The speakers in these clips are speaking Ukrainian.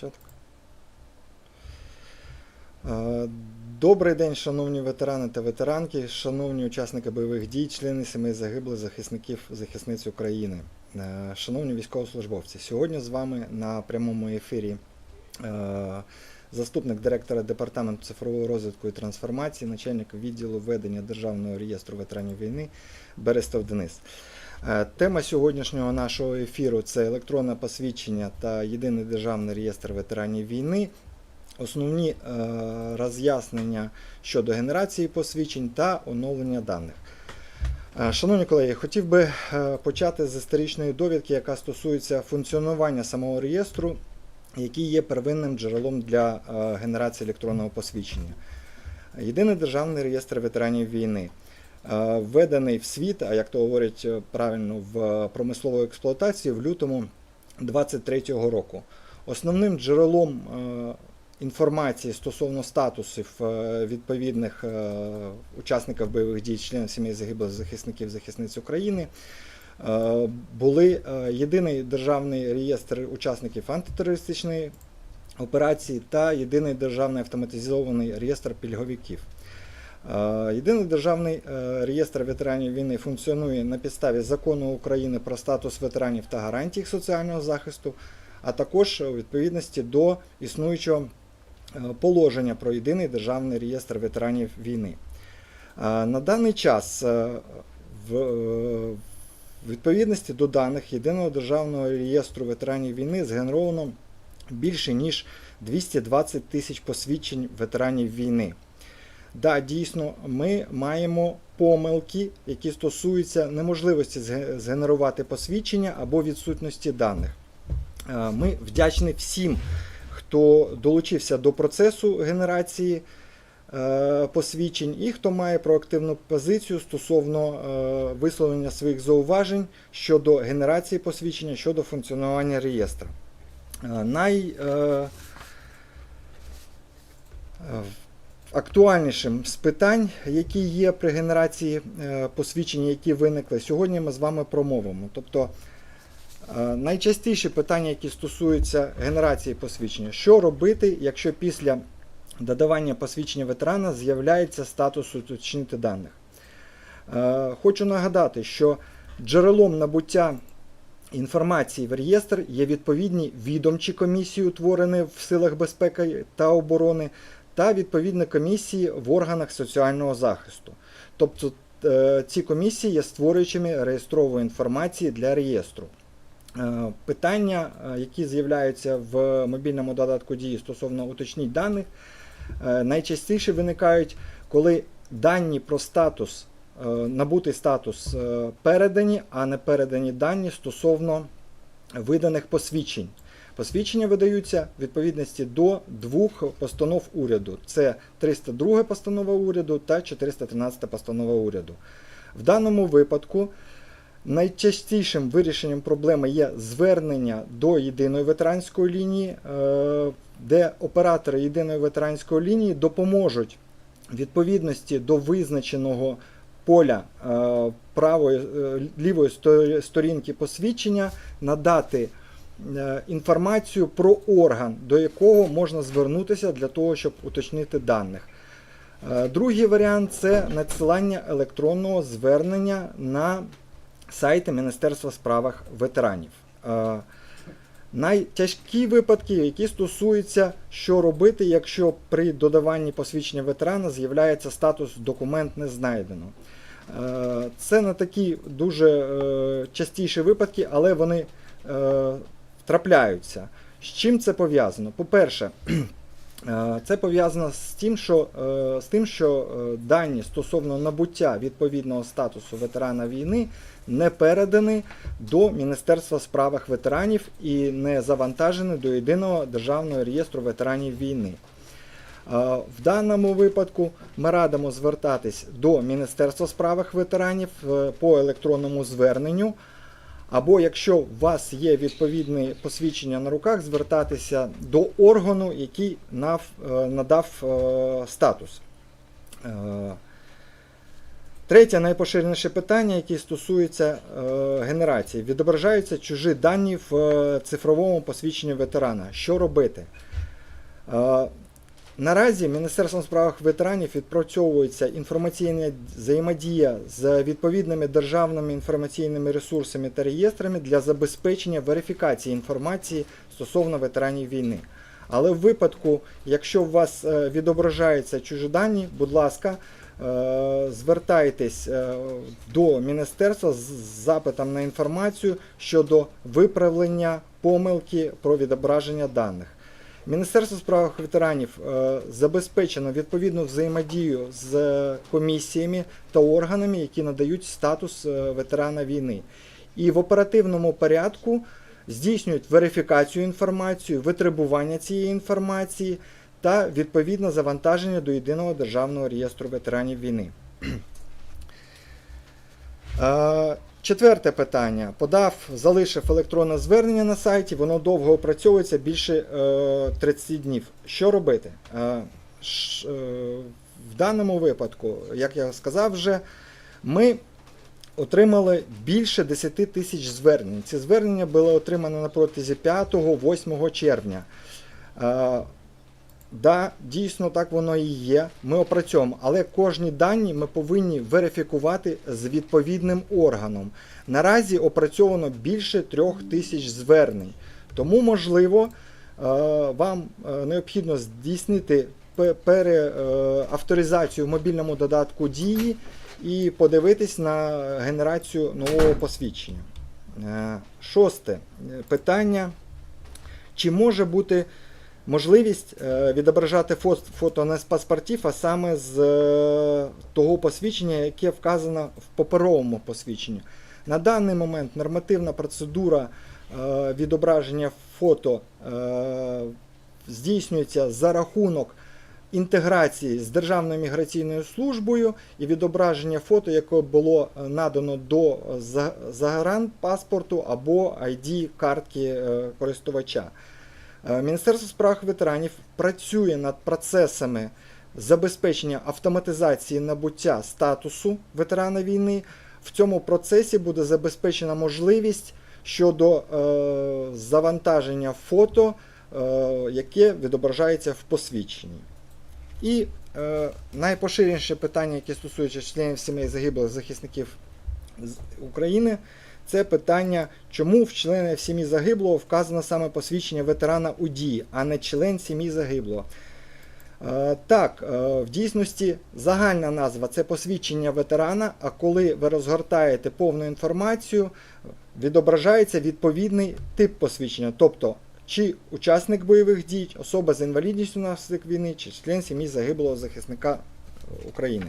Початок. Е, Добрий день, шановні ветерани та ветеранки, шановні учасники бойових дій, члени сімей загиблих захисників захисниць України, Е, шановні військовослужбовці. Сьогодні з вами на прямому ефірі е, заступник директора департаменту цифрового розвитку і трансформації, начальник відділу ведення Державного реєстру ветеранів війни Берестов Денис. Е, Тема сьогоднішнього нашого ефіру це електронне посвідчення та єдиний державний реєстр ветеранів війни. Основні е, роз'яснення щодо генерації посвідчень та оновлення даних. Е, Шановні колеги, хотів би почати з історичної довідки, яка стосується функціонування самого реєстру, який є первинним джерелом для генерації електронного посвідчення. Єдиний державний реєстр ветеранів війни. Е, Введений в світ, а як то говорять е, правильно, в промислову експлуатацію в лютому 2023 року. Основним джерелом е, інформації стосовно статусів відповідних учасників бойових дій, членів сімей загиблих захисників захисниць України. Були єдиний державний реєстр учасників антитерористичної операції та єдиний державний автоматизований реєстр пільговиків. Е, Єдиний державний е, реєстр ветеранів війни функціонує на підставі закону України про статус ветеранів та гарантії їх соціального захисту, а також у відповідності до існуючого е, положення про єдиний державний реєстр ветеранів війни. На даний час в відповідності до даних єдиного державного реєстру ветеранів війни згенеровано більше ніж 220 тисяч посвідчень ветеранів війни. Да, дійсно, ми маємо помилки, які стосуються неможливості згенерувати посвідчення або відсутності даних. Е, Ми вдячні всім, хто долучився до процесу генерації е, посвідчень і хто має проактивну позицію стосовно е, висловлення своїх зауважень щодо генерації посвідчення, щодо функціонування реєстру. Най, Актуальнішим з питань, які є при генерації е, посвідчень, які виникли, сьогодні ми з вами промовимо. Тобто е, найчастіші питання, які стосуються генерації посвідчення, що робити, якщо після додавання посвідчення ветерана з'являється статус уточнити даних. Е, Хочу нагадати, що джерелом набуття інформації в реєстр є відповідні відомчі комісії, утворені в силах безпеки та оборони, та відповідні комісії в органах соціального захисту. Тобто е, ці комісії є створюючими реєстрової інформації для реєстру. Е, Питання, е, які з'являються в мобільному додатку дії стосовно уточнень даних, найчастіше виникають, коли дані про статус, набутий статус передані, а не передані дані стосовно виданих посвідчень. Посвідчення видаються в відповідності до двох постанов уряду: це 302 постанова уряду та 413 постанова уряду. В даному випадку найчастішим вирішенням проблеми є звернення до єдиної ветеранської лінії, е, де оператори єдиної ветеранської лінії допоможуть відповідності до визначеного поля е, правої е, лівої сторінки посвідчення надати інформацію про орган, до якого можна звернутися для того, щоб уточнити даних. Е, Другий варіант це надсилання електронного звернення на сайти Міністерства справах ветеранів. Е, Найтяжкі випадки, які стосуються, що робити, якщо при додаванні посвідчення ветерана з'являється статус документ не знайдено. Е, Це не такі дуже е, частіші випадки, але вони е, трапляються. З чим це пов'язано? По-перше, е, це пов'язано з тим, що, е, з тим, що е, дані стосовно набуття відповідного статусу ветерана війни не передані до Міністерства в справах ветеранів і не завантажені до єдиного державного реєстру ветеранів війни. В даному випадку ми радимо звертатись до Міністерства в справах ветеранів по електронному зверненню. Або якщо у вас є відповідне посвідчення на руках, звертатися до органу, який е, надав е, статус. Е, Третє найпоширеніше питання, яке стосується генерації. Відображаються чужі дані в цифровому посвідченні ветерана. Що робити? Наразі Міністерством справах ветеранів відпрацьовується інформаційна взаємодія з відповідними державними інформаційними ресурсами та реєстрами для забезпечення верифікації інформації стосовно ветеранів війни. Але в випадку, якщо у вас е, відображаються чужі дані, будь ласка, е, звертайтесь е, до міністерства з запитом на інформацію щодо виправлення помилки про відображення даних. Міністерство справ ветеранів е, забезпечено відповідну взаємодію з е, комісіями та органами, які надають статус е, ветерана війни. І в оперативному порядку здійснюють верифікацію інформації, витребування цієї інформації та відповідне завантаження до єдиного державного реєстру ветеранів війни. Е, Четверте питання. Подав, залишив електронне звернення на сайті, воно довго опрацьовується більше е, 30 днів. Що робити? Е, е, в даному випадку, як я сказав вже, ми отримали більше 10 тисяч звернень. Ці звернення були отримані на протязі 5-8 червня. Е, Да, дійсно так воно і є. Ми опрацьовуємо, але кожні дані ми повинні верифікувати з відповідним органом. Наразі опрацьовано більше трьох тисяч звернень. Тому, можливо, е, вам е, необхідно здійснити переавторизацію в мобільному додатку дії і подивитись на генерацію нового посвідчення. Е, Шосте е, питання. Чи може бути можливість е, відображати фото, не з паспортів, а саме з е, того посвідчення, яке вказано в паперовому посвідченні. На даний момент нормативна процедура е, відображення фото здійснюється за рахунок інтеграції з Державною міграційною службою і відображення фото, яке було надано до за- загранпаспорту або ID картки користувача. Е, Міністерство справ ветеранів працює над процесами забезпечення автоматизації набуття статусу ветерана війни. В цьому процесі буде забезпечена можливість щодо е, завантаження фото, е, яке відображається в посвідченні. І е, найпоширеніше питання, яке стосується членів сімей загиблих захисників України, це питання, чому в членів сім'ї загиблого вказано саме посвідчення ветерана УДІ, а не член сім'ї загиблого. Е, Так, е, в дійсності загальна назва це посвідчення ветерана, а коли ви розгортаєте повну інформацію, відображається відповідний тип посвідчення, тобто чи учасник бойових дій, особа з інвалідністю внаслідок війни, чи член сім'ї загиблого захисника України.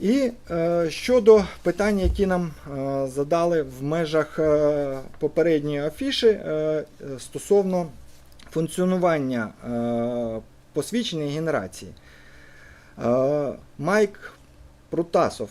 І е, щодо питань, які нам е, задали в межах е, попередньої афіші стосовно функціонування посвідчення і генерації. Майк Прутасов,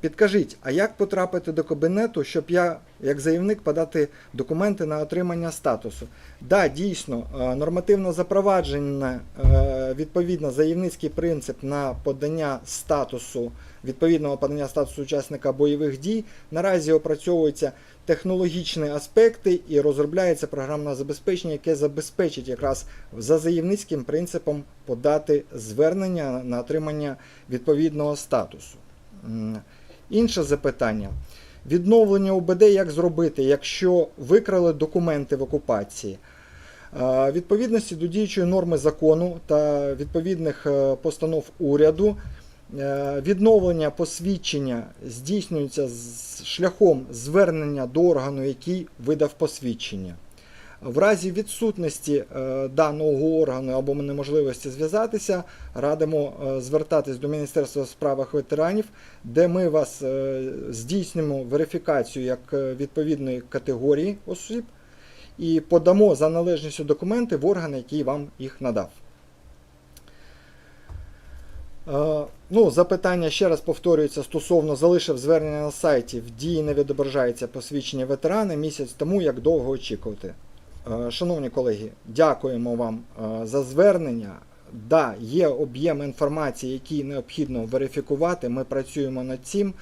підкажіть, а як потрапити до кабінету, щоб я, як заявник, подати документи на отримання статусу? Да, дійсно, нормативно запроваджене е, відповідно заявницький принцип на подання статусу, відповідного подання статусу учасника бойових дій. Наразі опрацьовуються технологічні аспекти і розробляється програмне забезпечення, яке забезпечить якраз за заявницьким принципом подати звернення на отримання відповідного статусу. Інше запитання. Відновлення УБД як зробити, якщо викрали документи в окупації? Відповідності до діючої норми закону та відповідних е, постанов уряду відновлення посвідчення здійснюється шляхом звернення до органу, який видав посвідчення. В разі відсутності е, даного органу або неможливості зв'язатися, радимо е, звертатись до Міністерства у справах ветеранів, де ми вас е, здійснимо верифікацію як е, відповідної категорії осіб і подамо за належністю документи в орган, який вам їх надав. Е, Ну, запитання ще раз повторюється стосовно залишив звернення на сайті. В дії не відображається посвідчення ветерана місяць тому, як довго очікувати. Е, Шановні колеги, дякуємо вам е, за звернення. да, є об'єм інформації, який необхідно верифікувати. Ми працюємо над цим.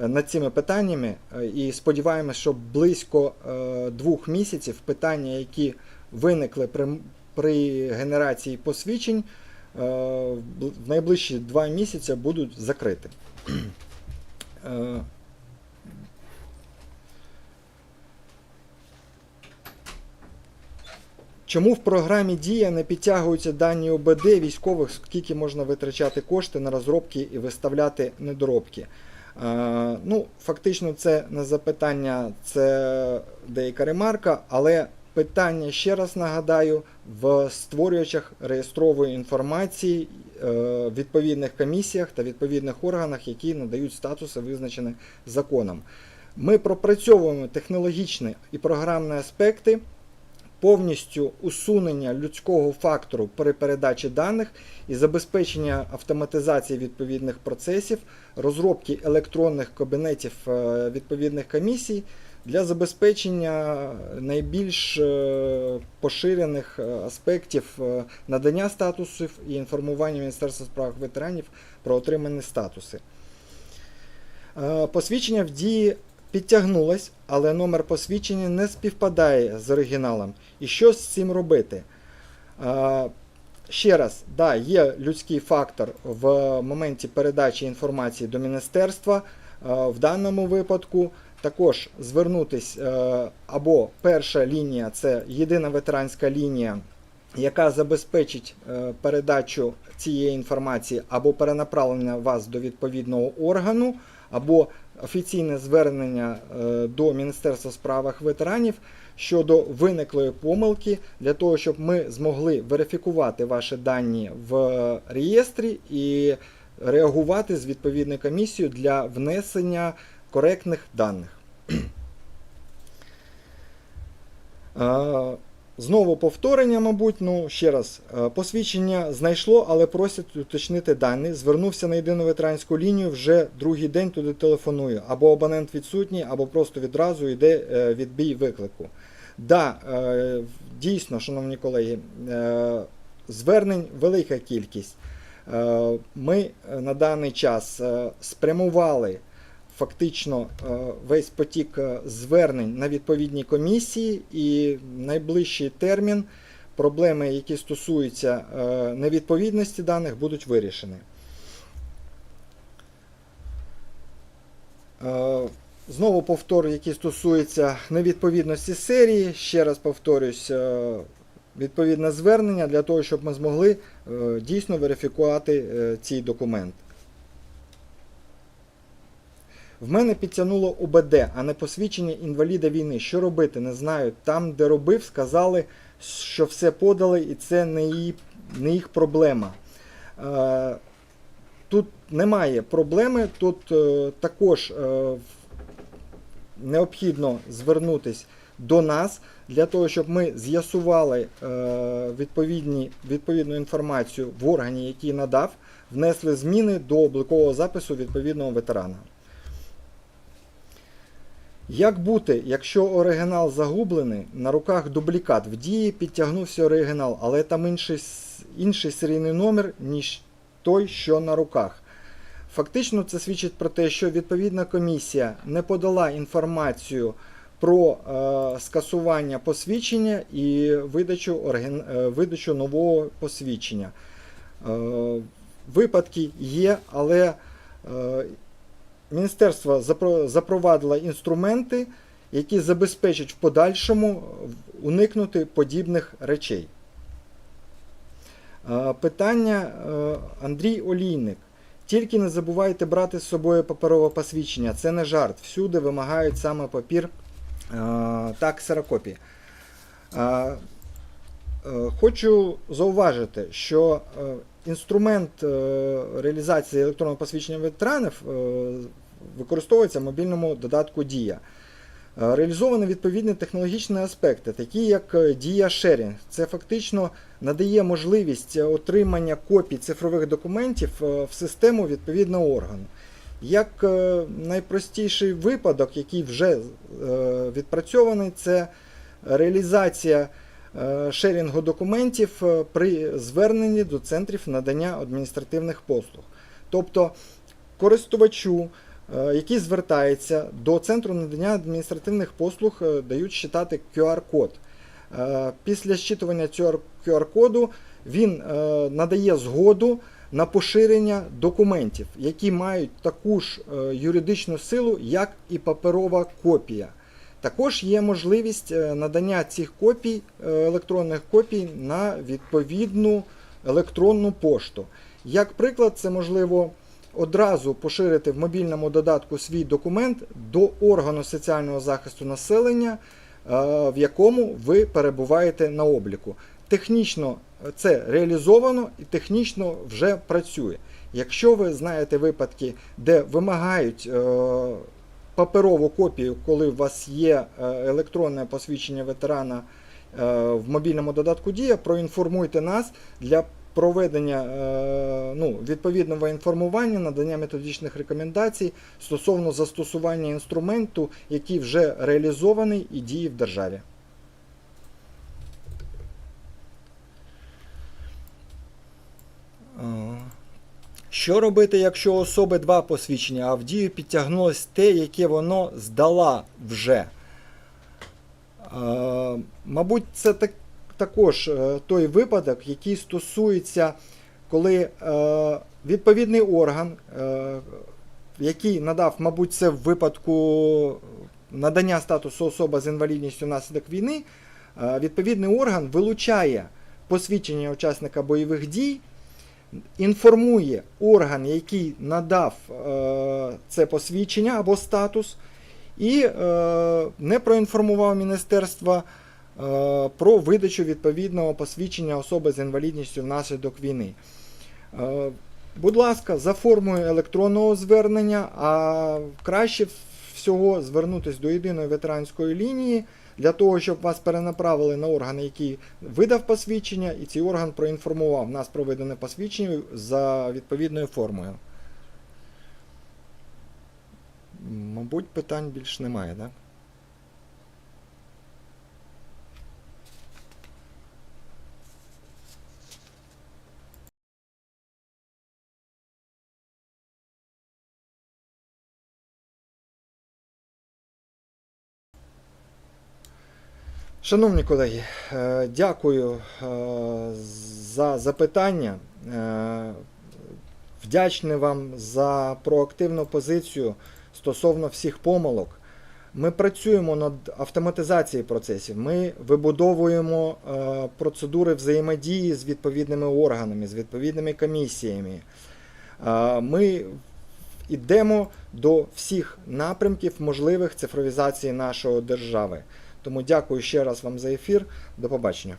Над цими питаннями і сподіваємося, що близько двох місяців питання, які виникли при, при генерації посвідчень, в найближчі два місяці будуть закриті. Е, Чому в програмі Дія не підтягуються дані ОБД військових, скільки можна витрачати кошти на розробки і виставляти недоробки? Е, ну, фактично, це не запитання, це деяка ремарка, але питання ще раз нагадаю в створювачах реєстрової інформації е, відповідних комісіях та відповідних органах, які надають статуси, визначені законом. Ми пропрацьовуємо технологічні і програмні аспекти повністю усунення людського фактору при передачі даних і забезпечення автоматизації відповідних процесів, розробки електронних кабінетів е, відповідних комісій для забезпечення найбільш е, поширених е, аспектів е, надання статусів і інформування Міністерства справ ветеранів про отримані статуси. Посвідчення в дії підтягнулось, але номер посвідчення не співпадає з оригіналом. І що з цим робити? Ще раз, да, є людський фактор в моменті передачі інформації до міністерства. В даному випадку також звернутись е, або перша лінія це єдина ветеранська лінія, яка забезпечить е, передачу цієї інформації або перенаправлення вас до відповідного органу, або офіційне звернення е, до Міністерства в справах ветеранів щодо виниклої помилки, для того, щоб ми змогли верифікувати ваші дані в реєстрі і реагувати з відповідною комісією для внесення коректних даних. Знову повторення, мабуть, ну ще раз, посвідчення знайшло, але просять уточнити дані. Звернувся на єдину ветеранську лінію, вже другий день туди телефоную. Або абонент відсутній, або просто відразу йде е, відбій виклику. Да, е, дійсно, шановні колеги, е, звернень велика кількість. Ми на даний час спрямували фактично е, весь потік е, звернень на відповідні комісії, і найближчий термін проблеми, які стосуються е, невідповідності даних, будуть вирішені. Знову повторю, які стосуються невідповідності серії. Ще раз повторюсь, відповідне звернення для того, щоб ми змогли дійсно верифікувати цей документ. В мене підтягнуло ОБД, а не посвідчення інваліда війни. Що робити? Не знаю. Там, де робив, сказали, що все подали, і це не, її, не їх проблема. Е, тут немає проблеми, тут е, також е, необхідно звернутися до нас для того, щоб ми з'ясували відповідну інформацію в органі, який надав, внесли зміни до облікового запису відповідного ветерана. Як бути, якщо оригінал загублений, на руках дублікат, в дії підтягнувся оригінал, але там інший, інший серійний номер, ніж той, що на руках. Фактично це свідчить про те, що відповідна комісія не подала інформацію про е, скасування посвідчення і видачу, оригін... е, видачу нового посвідчення. Е, випадки є, але е, Міністерство запровадило інструменти, які забезпечать в подальшому уникнути подібних речей. Питання е, Андрій Олійник. Тільки не забувайте брати з собою паперове посвідчення. Це не жарт. Всюди вимагають саме папір е, та ксерокопії. Е, Хочу зауважити, що інструмент е, реалізації електронного посвідчення ветеранів е, використовується в мобільному додатку Дія. Е, Реалізовані відповідні технологічні аспекти, такі як Дія Sharing. Це фактично надає можливість отримання копій цифрових документів в систему відповідного органу. Як найпростіший випадок, який вже відпрацьований, це реалізація шерінгу документів е, при зверненні до центрів надання адміністративних послуг. Тобто користувачу, е, який звертається до центру надання адміністративних послуг, е, дають читати QR-код. Е, Після щитування цього QR-коду він е, надає згоду на поширення документів, які мають таку ж е, юридичну силу, як і паперова копія. Також є можливість е, надання цих копій, е, електронних копій на відповідну електронну пошту. Як приклад, це можливо одразу поширити в мобільному додатку свій документ до органу соціального захисту населення, е, в якому ви перебуваєте на обліку. Технічно це реалізовано і технічно вже працює. Якщо ви знаєте випадки, де вимагають паперову копію, коли у вас є е, електронне посвідчення ветерана е, в мобільному додатку Дія, проінформуйте нас для проведення е, ну, відповідного інформування, надання методичних рекомендацій стосовно застосування інструменту, який вже реалізований і діє в державі. Що робити, якщо особи два посвідчення, а в дію підтягнулось те, яке воно здала вже? Е, Мабуть, це так, також е, той випадок, який стосується, коли е, відповідний орган, е, який надав, мабуть, це в випадку надання статусу особа з інвалідністю внаслідок війни, е, відповідний орган вилучає посвідчення учасника бойових дій інформує орган, який надав е, це посвідчення або статус, і е, не проінформував міністерство е, про видачу відповідного посвідчення особи з інвалідністю внаслідок війни. Будь ласка, за формою електронного звернення, а краще всього звернутися до єдиної ветеранської лінії для того, щоб вас перенаправили на орган, який видав посвідчення, і цей орган проінформував нас про видане посвідчення за відповідною формою. Мабуть, питань більш немає, так? Шановні колеги, е, дякую е, за запитання. Е, Вдячний вам за проактивну позицію стосовно всіх помилок. Ми працюємо над автоматизацією процесів. Ми вибудовуємо процедури взаємодії з відповідними органами, з відповідними комісіями. Ми йдемо до всіх напрямків можливих цифровізації нашої держави. Тому дякую ще раз вам за ефір. До побачення.